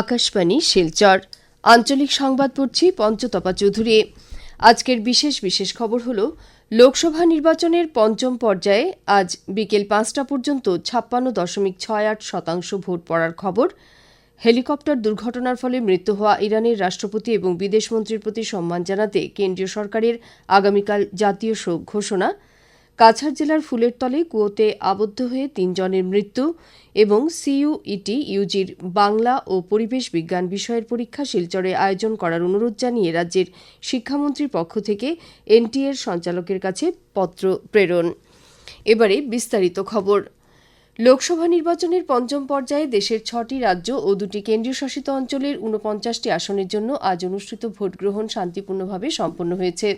আকাশবাণী, শিলচর। আঞ্চলিক সংবাদ পড়ছি পঞ্চতপা চৌধুরী। আজকের বিশেষ বিশেষ খবর হল, লোকসভা নির্বাচনের পঞ্চম পর্যায়ে আজ বিকেল পাঁচটা পর্যন্ত ছাপ্পান্ন দশমিক ছয় আট শতাংশ ভোট পড়ার খবর। হেলিকপ্টার দুর্ঘটনার ফলে মৃত্যু হওয়া ইরানের রাষ্ট্রপতি এবং বিদেশমন্ত্রীর প্রতি সম্মান জানাতে কেন্দ্রীয় সরকারের আগামীকাল জাতীয় শোক ঘোষণা। কাছাড় জেলার ফুলের তলে কুয়োতে আবদ্ধ হয়ে তিনজনের মৃত্যু এবং সিইউইটি, ইউজির বাংলা ও পরিবেশ বিজ্ঞান বিষয়ের পরীক্ষা শিলচরে আয়োজন করার অনুরোধ জানিয়ে রাজ্যের শিক্ষামন্ত্রীর পক্ষ থেকে এনটিএর সঞ্চালকের কাছে পত্র প্রেরণ। এবারে বিস্তারিত খবর। লোকসভা নির্বাচনের পঞ্চম পর্যায়ে দেশের ছটি রাজ্য ও দুটি কেন্দ্রীয় শাসিত অঞ্চলের ঊনপঞ্চাশটি আসনের জন্য আজ অনুষ্ঠিত ভোট গ্রহণ শান্তিপূর্ণভাবে সম্পন্ন হয়েছে।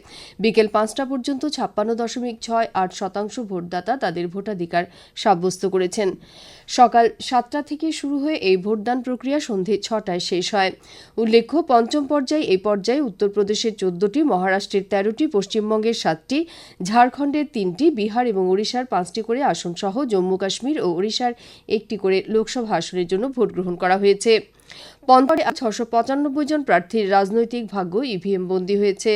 বিকেল পাঁচটা পর্যন্ত ছাপ্পান্ন দশমিক ছয় আট শতাংশ ভোটদাতা তাদের ভোটাধিকার সাব্যস্ত করেছেন। সকাল সাতটা থেকে শুরু হয়ে এই ভোটদান প্রক্রিয়া সন্ধে ছটায় শেষ হয়। উল্লেখ্য, পঞ্চম পর্যায়ে এই পর্যায়ে উত্তরপ্রদেশের চোদ্দটি, মহারাষ্ট্রের তেরোটি, পশ্চিমবঙ্গের সাতটি, ঝাড়খণ্ডের তিনটি, বিহার এবং ওড়িশার পাঁচটি করে আসন সহ জম্মু কাশ্মীর ও ওড়িশার একটি করে লোকসভা আসনের জন্য ভোট গ্রহণ করা হয়েছে। পঞ্চমে ছশো পঁচানব্বই জন প্রার্থীর রাজনৈতিক ভাগ্য ইভিএম বন্দী হয়েছে।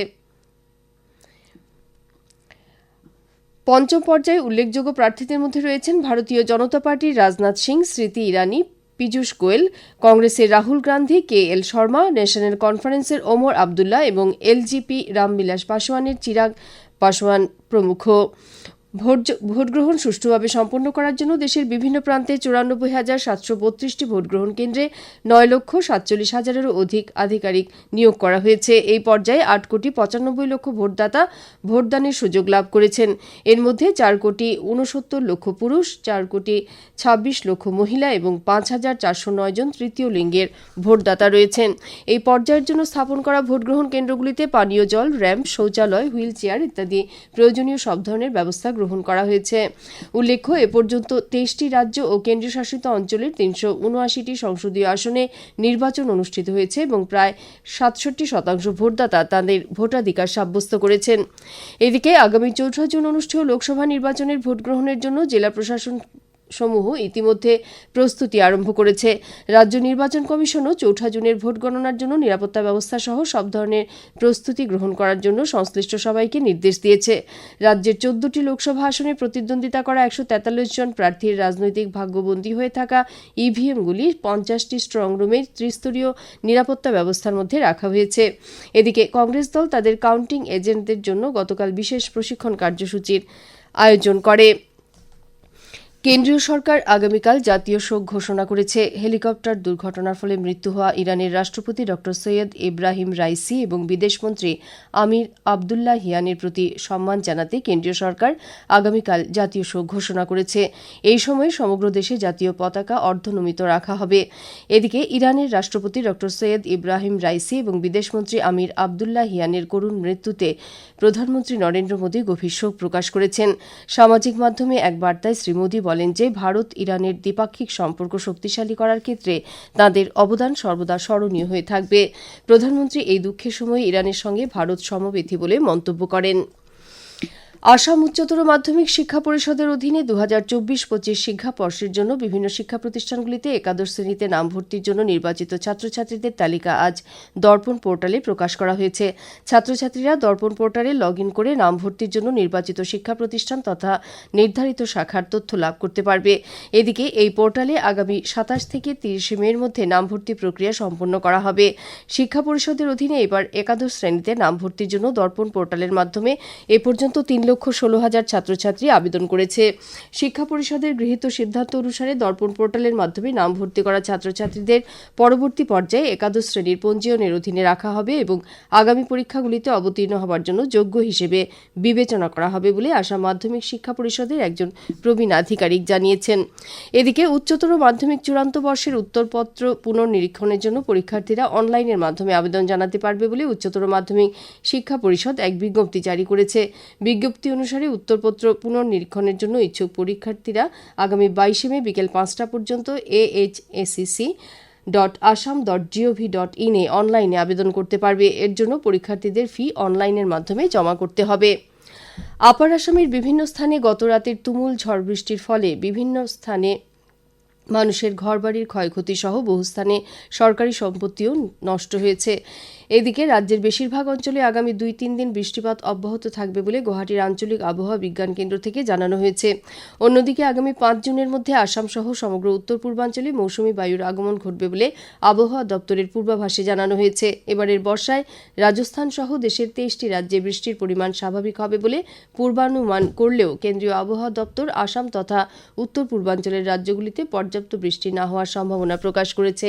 পঞ্চম পর্যায়ে উল্লেখযোগ্য প্রার্থীদের মধ্যে রয়েছেন ভারতীয় জনতা পার্টির রাজনাথ সিং, স্মৃতি ইরানি, পীযূষ গোয়েল, কংগ্রেসের Rahul Gandhi, K L Sharma, national কনফারেন্সের ওমর আবদুল্লাহ এবং এলজিপি রামবিলাস পাসওয়ানের চিরাগ পাসওয়ান প্রমুখ। ভোট ভোটগ্রহণ সুষ্ঠুভাবে সম্পন্ন করার জন্য দেশের বিভিন্ন প্রান্তে চুরানব্বই হাজার সাতশো বত্রিশটি ভোটগ্রহণ কেন্দ্রে নয় লক্ষ সাতচল্লিশ হাজারেরও অধিক আধিকারিক নিয়োগ করা হয়েছে। এই পর্যায়ে আট কোটি পঁচানব্বই লক্ষ ভোটদাতা ভোটদানের সুযোগ লাভ করেছেন। এর মধ্যে চার কোটি ঊনসত্তর লক্ষ পুরুষ, চার কোটি ছাব্বিশ লক্ষ মহিলা এবং পাঁচ হাজার চারশো নয় জন তৃতীয় লিঙ্গের ভোটদাতা রয়েছেন। এই পর্যায়ের জন্য স্থাপন করা ভোটগ্রহণ কেন্দ্রগুলিতে পানীয় জল, র্যাম্প, শৌচালয় হুইল চেয়ার ইত্যাদি প্রয়োজনীয় সব ধরনের ব্যবস্থা গ্রহণ করা হয়েছে। উল্লেখ্য, এ পর্যন্ত তেইশটি রাজ্য ও কেন্দ্রশাসিত অঞ্চলের তিনশো উনআশিটি সংসদীয় আসনে নির্বাচন অনুষ্ঠিত হয়েছে এবং প্রায় সাতষট্টি শতাংশ ভোটদাতা তাদের ভোটাধিকার সাব্যস্ত করেছেন। এদিকে আগামী চৌঠা জুন অনুষ্ঠেয় লোকসভা নির্বাচনের ভোট গ্রহণের জন্য জেলা প্রশাসন সমূহ ইতিমধ্যে প্রস্তুতি আরম্ভ করেছে। রাজ্য নির্বাচন কমিশনও চৌঠা জুনের ভোট গণনার জন্য নিরাপত্তা ব্যবস্থা সহ সব ধরনের প্রস্তুতি গ্রহণ করার জন্য সংশ্লিষ্ট সবাইকে নির্দেশ দিয়েছে। রাজ্যের চোদ্দটি লোকসভা আসনে প্রতিদ্বন্দ্বিতা করা একশো তেতাল্লিশ জন প্রার্থীর রাজনৈতিক ভাগ্যবন্দী হয়ে থাকা ইভিএমগুলি পঞ্চাশটি স্ট্রং রুমের ত্রিস্তরীয় নিরাপত্তা ব্যবস্থার মধ্যে রাখা হয়েছে। এদিকে কংগ্রেস দল তাদের কাউন্টিং এজেন্টদের জন্য গতকাল বিশেষ প্রশিক্ষণ কার্যসূচির আয়োজন করে। কেন্দ্রীয় সরকার আগামীকাল জাতীয় শোক ঘোষণা করেছে। হেলিকপ্টার দুর্ঘটনার ফলে মৃত্যু হওয়া ইরানের রাষ্ট্রপতি ড সৈয়দ ইব্রাহিম রাইসি এবং বিদেশমন্ত্রী আমির আবদুল্লাহ হিয়ানের প্রতি সম্মান জানাতে কেন্দ্রীয় সরকার আগামীকাল জাতীয় শোক ঘোষণা করেছে। এই সময় সমগ্র দেশে জাতীয় পতাকা অর্ধনমিত রাখা হবে। এদিকে ইরানের রাষ্ট্রপতি ড সৈয়দ ইব্রাহিম রাইসি এবং বিদেশমন্ত্রী আমির আবদুল্লাহ হিয়ানের করুণ মৃত্যুতে প্রধানমন্ত্রী নরেন্দ্র মোদী গভীর শোক প্রকাশ করেছেন। সামাজিক মাধ্যমে এক বার্তায় শ্রী মোদী বলেন যে ভারত ইরানের দ্বিপাক্ষিক সম্পর্ক শক্তিশালী করার ক্ষেত্রে তাঁদের অবদান সর্বদা স্মরণীয় হয়ে থাকবে। প্রধানমন্ত্রী এই দুঃখের সময় ইরানের সঙ্গে ভারত সমবেথী বলে মন্তব্য করেন। আসাম উচ্চতর মাধ্যমিক শিক্ষা পরিষদের অধীনে দু হাজার চব্বিশ পঁচিশ শিক্ষাবর্ষের জন্য বিভিন্ন শিক্ষা প্রতিষ্ঠানগুলিতে একাদশ শ্রেণীতে নাম ভর্তির জন্য নির্বাচিত ছাত্রছাত্রীদের তালিকা আজ দর্পণ পোর্টালে প্রকাশ করা হয়েছে। ছাত্রছাত্রীরা দর্পণ পোর্টালে লগ ইন করে নাম ভর্তির জন্য নির্বাচিত শিক্ষা প্রতিষ্ঠান তথা নির্ধারিত শাখার তথ্য লাভ করতে পারবে। এদিকে এই পোর্টালে আগামী সাতাশ থেকে তিরিশে মের মধ্যে নাম ভর্তি প্রক্রিয়া সম্পন্ন করা হবে। শিক্ষা পরিষদের অধীনে এবার একাদশ শ্রেণীতে নাম ভর্তির জন্য দর্পণ পোর্টালের মাধ্যমে এ পর্যন্ত তিন লক্ষ ষোলো হাজার ছাত্রছাত্রী আবেদন করেছে। শিক্ষা পরিষদের গৃহীত সিদ্ধান্ত অনুসারে দর্পণ পোর্টালের মাধ্যমে নাম ভর্তি করা ছাত্রছাত্রীদের পরবর্তী পর্যায়ে একাদশ শ্রেণির পঞ্জীয়নের অধীনে রাখা হবে এবং আগামী পরীক্ষাগুলিতে অবতীর্ণ হবার জন্য যোগ্য হিসেবে বিবেচনা করা হবে বলে আসাম মাধ্যমিক শিক্ষা পরিষদের একজন প্রবীণ আধিকারিক জানিয়েছেন। এদিকে উচ্চতর মাধ্যমিক চূড়ান্ত বর্ষের উত্তরপত্র পুনর্নিরীক্ষণের জন্য পরীক্ষার্থীরা অনলাইনের মাধ্যমে আবেদন জানাতে পারবে বলে উচ্চতর মাধ্যমিক শিক্ষা পরিষদ এক বিজ্ঞপ্তি জারি করেছে। বিজ্ঞপ্তি বিজ্ঞপ্তি অনুসারে উত্তরপত্র পুনর্নিরীক্ষণের জন্য ইচ্ছুক পরীক্ষার্থীরা আগামী বাইশে মে বিকেল পাঁচটা পর্যন্ত AHSEC dot Assam dot GOV dot ইনে অনলাইনে আবেদন করতে পারবে। এর জন্য পরীক্ষার্থীদের ফি অনলাইনের মাধ্যমে জমা করতে হবে। আপার আসামের বিভিন্ন স্থানে গত রাতের তুমুল ঝড় বৃষ্টির ফলে বিভিন্ন স্থানে মানুষের ঘরবাড়ির ক্ষয়ক্ষতি সহ বহু স্থানে সরকারি সম্পত্তিও নষ্ট হয়েছে। এদিকে রাজ্যের বেশিরভাগ অঞ্চলে আগামী দুই তিন দিন বৃষ্টিপাত অব্যাহত থাকবে বলে গুয়াহাটির আঞ্চলিক আবহাওয়া বিজ্ঞান কেন্দ্র থেকে জানানো হয়েছে। অন্যদিকে আগামী পাঁচ জুনের মধ্যে আসাম সহ সমগ্র উত্তর পূর্বাঞ্চলে মৌসুমী বায়ুর আগমন ঘটবে বলে আবহাওয়া দপ্তরের পূর্বাভাসে জানানো হয়েছে। এবারের বর্ষায় রাজস্থান সহ দেশের তেইশটি রাজ্যে বৃষ্টির পরিমাণ স্বাভাবিক হবে বলে পূর্বানুমান করলেও কেন্দ্রীয় আবহাওয়া দপ্তর আসাম তথা উত্তর পূর্বাঞ্চলের রাজ্যগুলিতে পর্যাপ্ত বৃষ্টি না হওয়ার সম্ভাবনা প্রকাশ করেছে।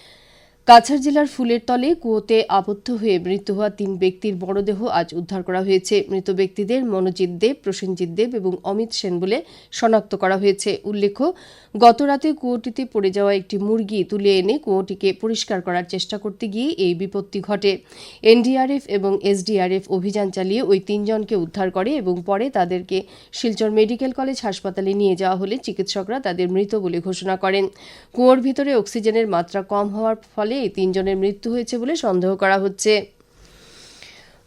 কাছাড় জেলার ফুলের তলে কুয়োতে আবদ্ধ হয়ে মৃত্যু হওয়া তিন ব্যক্তির মরদেহ আজ উদ্ধার করা হয়েছে। মৃত ব্যক্তিদের মনোজিৎ দেব, প্রসেনজিৎ দেব এবং অমিত সেন বলে শনাক্ত করা হয়েছে। উল্লেখ্য গতরাতে কুয়োটিতে পড়ে যাওয়া একটি মুরগি তুলে এনে কুয়োটিকে পরিষ্কার করার চেষ্টা করতে গিয়ে এই বিপত্তি ঘটে। এনডিআরএফ এবং এসডিআরএফ অভিযান চালিয়ে ওই তিনজনকে উদ্ধার করে এবং পরে তাদেরকে শিলচর মেডিকেল কলেজ হাসপাতালে নিয়ে যাওয়া হলে চিকিৎসকরা তাদের মৃত বলে ঘোষণা করেন। কুয়োর ভিতরে অক্সিজেনের মাত্রা কম হওয়ার ফলে এই তিনজনের মৃত্যু হয়েছে বলে সন্দেহ করা হচ্ছে।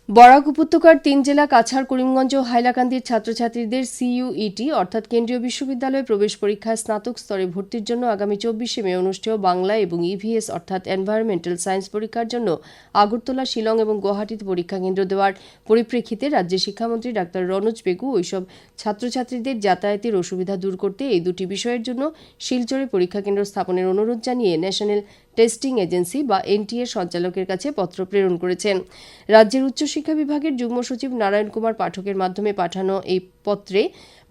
বরাক উপত্যকার তিন জেলা কাছাড়, করিমগঞ্জ ও হাইলাকান্দির ছাত্রছাত্রীদের সিইউইটি অর্থাৎ কেন্দ্রীয় বিশ্ববিদ্যালয়ে প্রবেশ পরীক্ষায় স্নাতক স্তরে ভর্তির জন্য আগামী চব্বিশে মে অনুষ্ঠেয় বাংলা এবং ইভিএস অর্থাৎ এনভায়রনমেন্টাল সায়েন্স পরীক্ষার জন্য আগরতলা, শিলং এবং গুয়াহাটিতে পরীক্ষা কেন্দ্র দেওয়ার পরিপ্রেক্ষিতে রাজ্যের শিক্ষামন্ত্রী ডাক্তার রনোজ বেগু ওইসব ছাত্রছাত্রীদের যাতায়াতের অসুবিধা দূর করতে এই দুটি বিষয়ের জন্য শিলচরে পরীক্ষা কেন্দ্র স্থাপনের অনুরোধ জানিয়ে ন্যাশনাল টেস্টিং এজেন্সি বা এনটিএ সঞ্চালকের কাছে পত্র প্রেরণ করেছেন। রাজ্যের উচ্চশিক্ষা বিভাগের যুগ্ম সচিব নারায়ণ কুমার পাঠকের মাধ্যমে পাঠানো এই পত্রে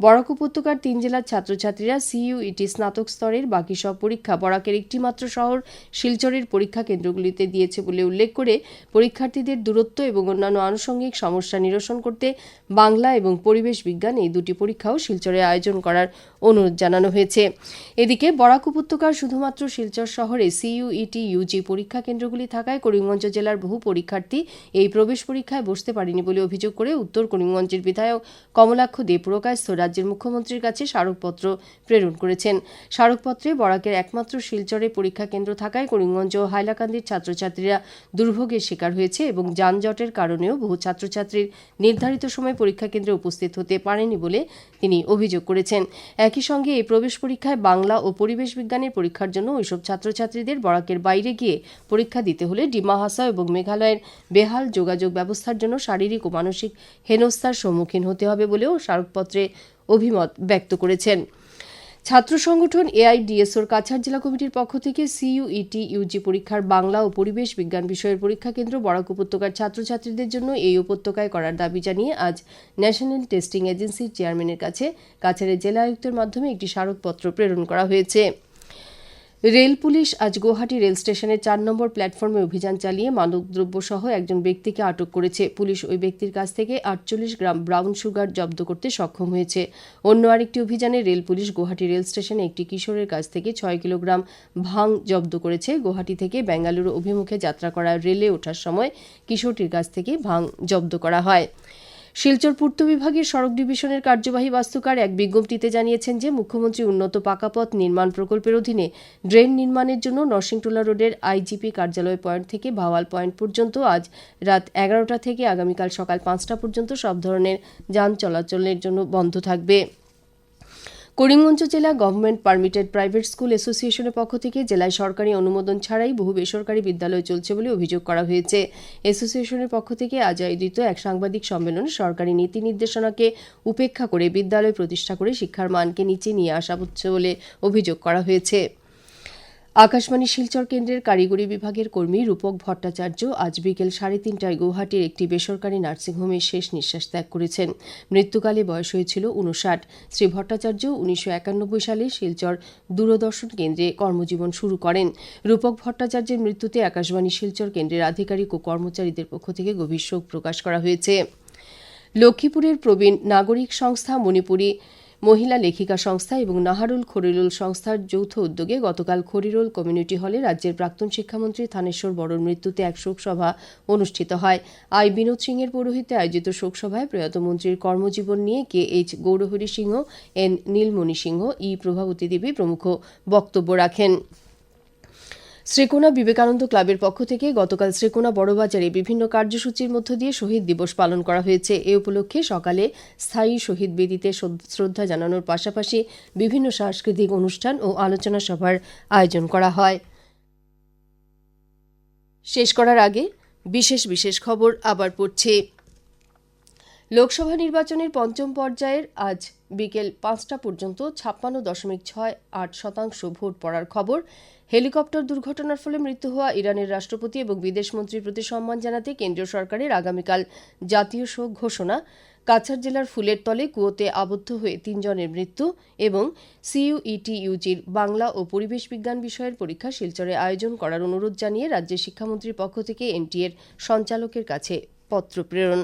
বরাক উপত্যকার তিন জেলার ছাত্রছাত্রীরা সিইউইটি স্নাতক স্তরের বাকি সব পরীক্ষা বরাকের একটিমাত্র শহর শিলচরের পরীক্ষা কেন্দ্রগুলিতে দিয়েছে বলে উল্লেখ করে পরীক্ষার্থীদের দূরত্ব এবং অন্যান্য আনুষঙ্গিক সমস্যা নিরসন করতে বাংলা এবং পরিবেশ বিজ্ঞান এই দুটি পরীক্ষাও শিলচরে আয়োজন করার অনুরোধ জানানো হয়েছে। এদিকে বরাক উপত্যকার শুধুমাত্র শিলচর শহরে সিইউইটি ইউজি পরীক্ষা কেন্দ্রগুলি থাকায় করিমগঞ্জ জেলার বহু পরীক্ষার্থী এই প্রবেশ পরীক্ষায় বসতে পারেনি বলে অভিযোগ করে উত্তর করিমগঞ্জের বিধায়ক কমলাক্ষ দে পুরকায়স্থ রাজ্যের মুখ্যমন্ত্রীর কাছে স্মারকপত্র প্রেরণ করেছেন। স্মারকপত্রে বরাকের একমাত্র শিলচরে পরীক্ষা কেন্দ্র থাকায় করিমগঞ্জ ও হাইলাকান্দির ছাত্রছাত্রীরা দুর্ভোগের শিকার হয়েছে এবং যানজটের কারণেও বহু ছাত্রছাত্রীর নির্ধারিত সময় পরীক্ষা কেন্দ্রে উপস্থিত হতে পারেনি বলে তিনি অভিযোগ করেছেন। একই সঙ্গে এই প্রবেশ পরীক্ষায় বাংলা ও পরিবেশ বিজ্ঞানের পরীক্ষার জন্য ওইসব ছাত্রছাত্রীদের বরাকের বাইরে গিয়ে পরীক্ষা দিতে হলে ডিমা হাসা এবং মেঘালয়ের বেহাল যোগাযোগ ব্যবস্থার জন্য শারীরিক ও মানসিক হেনস্থার সম্মুখীন হতে হবে বলেও স্মারকপত্রে অভিমত ব্যক্ত করেছেন। ছাত্র সংগঠন এআইডিএসওর কাছাড় জেলা কমিটির পক্ষ থেকে সিইউইটি, ইউজি পরীক্ষার বাংলা ও পরিবেশ বিজ্ঞান বিষয়ের পরীক্ষা কেন্দ্র, বরাক উপত্যকার ছাত্রছাত্রীদের জন্য এই উপত্যকায় করার দাবি জানিয়ে আজ ন্যাশনাল টেস্টিং এজেন্সির চেয়ারম্যানের কাছে কাছাড়ের জেলা আয়ুক্তের মাধ্যমে একটি স্মারকপত্র প্রেরণ করা হয়েছে। রেল পুলিশ আজ গুয়াহাটি রেল স্টেশনের চার নম্বর প্ল্যাটফর্মে অভিযান চালিয়ে মাদকদ্রব্য সহ একজন ব্যক্তিকে আটক করেছে। পুলিশ ওই ব্যক্তির কাছ থেকে আটচল্লিশ গ্রাম ব্রাউন সুগার জব্দ করতে সক্ষম হয়েছে। অন্য আরেকটি অভিযানে রেল পুলিশ গুয়াহাটি রেল স্টেশনে একটি কিশোরের কাছ থেকে ছয় কিলোগ্রাম ভাং জব্দ করেছে। গুয়াহাটি থেকে বেঙ্গালুরু অভিমুখে যাত্রা করা রেলে ওঠার সময় কিশোরটির কাছ থেকে ভাং জব্দ করা হয়। শিলচর পূর্ত বিভাগের সড়ক ডিভিশনের কার্যবাহী বাস্তুকার এক বিজ্ঞপ্তিতে জানিয়েছেন যে, মুখ্যমন্ত্রী উন্নত পাকাপথ নির্মাণ প্রকল্পের অধীনে ড্রেন নির্মাণের জন্য নরসিংটোলা রোডের আইজিপি কার্যালয় পয়েন্ট থেকে ভাওয়াল পয়েন্ট পর্যন্ত আজ রাত এগারোটা থেকে আগামীকাল সকাল পাঁচটা পর্যন্ত সব ধরনের যান চলাচলের জন্য বন্ধ থাকবে। করিমগঞ্জ জেলা গভর্নমেন্ট পারমিটেড প্রাইভেট স্কুল অ্যাসোসিয়েশনের পক্ষ থেকে জেলায় সরকারি অনুমোদন ছাড়াই বহু বেসরকারি বিদ্যালয় চলছে বলে অভিযোগ করা হয়েছে। অ্যাসোসিয়েশনের পক্ষ থেকে আজ আয়োজিত এক সাংবাদিক সম্মেলনে সরকারি নীতি নির্দেশনাকে উপেক্ষা করে বিদ্যালয় প্রতিষ্ঠা করে শিক্ষার মানকে নিচে নিয়ে আসা হচ্ছে বলে অভিযোগ করা হয়েছে। আকাশবাণী শিলচর কেন্দ্রের কারিগরি বিভাগের কর্মী রূপক ভট্টাচার্য আজ বিকেল সাড়ে তিনটায় গৌহাটির একটি বেসরকারি নার্সিংহোমে শেষ নিঃশ্বাস ত্যাগ করেছেন। মৃত্যুকালে বয়স হয়েছিল উনষাট শ্রী ভট্টাচার্য উনিশশো একানব্বই সালে শিলচর দূরদর্শন কেন্দ্রে কর্মজীবন শুরু করেন। রূপক ভট্টাচার্যের মৃত্যুতে আকাশবাণী শিলচর কেন্দ্রের আধিকারিক ও কর্মচারীদের পক্ষ থেকে গভীর শোক প্রকাশ করা হয়েছে। লক্ষ্মীপুরের প্রবীণ নাগরিক সংস্থা মণিপুরী মহিলা লেখিকা সংস্থা এবং নাহারুল খরিরুল সংস্থার যৌথ উদ্যোগে গতকাল খরিরুল কমিউনিটি হলে রাজ্যের প্রাক্তন শিক্ষামন্ত্রী থানেশ্বর বড়র মৃত্যুতে এক শোকসভা অনুষ্ঠিত হয়। আই বিনোদ সিংয়ের পৌরোহিত্যে আয়োজিত শোকসভায় প্রয়াত মন্ত্রীর কর্মজীবন নিয়ে K H Gourhari Singh, N Nilmani Singh, E Prabhabati Devi প্রমুখ বক্তব্য রাখেন। শ্রীকোনা বিবেকানন্দ ক্লাবের পক্ষ থেকে গতকাল শ্রীকোনা বড়বাজারে বিভিন্ন কার্যসূচির মধ্য দিয়ে শহীদ দিবস পালন করা হয়েছে। এ উপলক্ষে সকালে স্থায়ী শহীদ বেদিতে শ্রদ্ধা জানানোর পাশাপাশি বিভিন্ন সাংস্কৃতিক অনুষ্ঠান ও আলোচনা সভার আয়োজন করা হয়। শেষ করার আগে বিশেষ বিশেষ খবর আবার পড়ছে। লোকসভা নির্বাচনের পঞ্চম পর্যায়ের আজ বিকেল পাঁচটা পর্যন্ত ছাপ্পান্ন দশমিক ছয় আট শতাংশ ভোট পড়ার খবর। হেলিকপ্টার দুর্ঘটনার ফলে মৃত্যু হওয়া ইরানের রাষ্ট্রপতি এবং বিদেশমন্ত্রীর প্রতি সম্মান জানাতে কেন্দ্রীয় সরকারের আগামীকাল জাতীয় শোক ঘোষণা। কাছাড় জেলার ফুলের তলে কুয়োতে আবদ্ধ হয়ে তিনজনের মৃত্যু এবং সিইউইটি ইউজির বাংলা ও পরিবেশ বিজ্ঞান বিষয়ের পরীক্ষা শিলচরে আয়োজন করার অনুরোধ জানিয়ে রাজ্যের শিক্ষামন্ত্রীর পক্ষ থেকে এনটিএর সঞ্চালকের কাছে পত্র প্রেরণ।